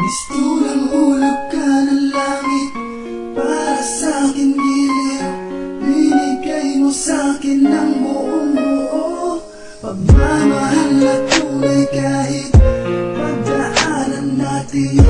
Mistulang ulap ka ng langit. Para sa akin giliw Binigay mo sa akin ng buong buo. Pagmamahal na tunay kahit Pagdaanan natin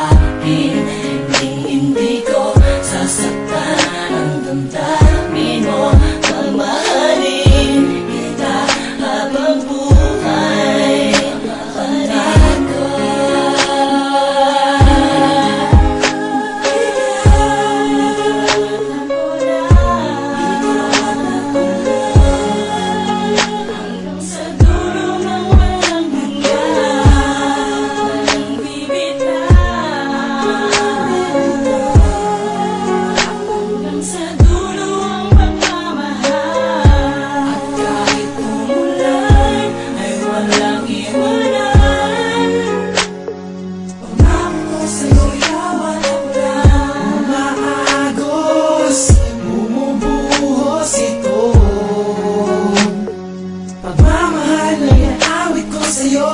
Pagmamahal na yan awit ko sa'yo.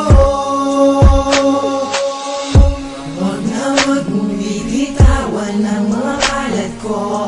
Huwag na huwag mong bibitawan ang mga kalat ko.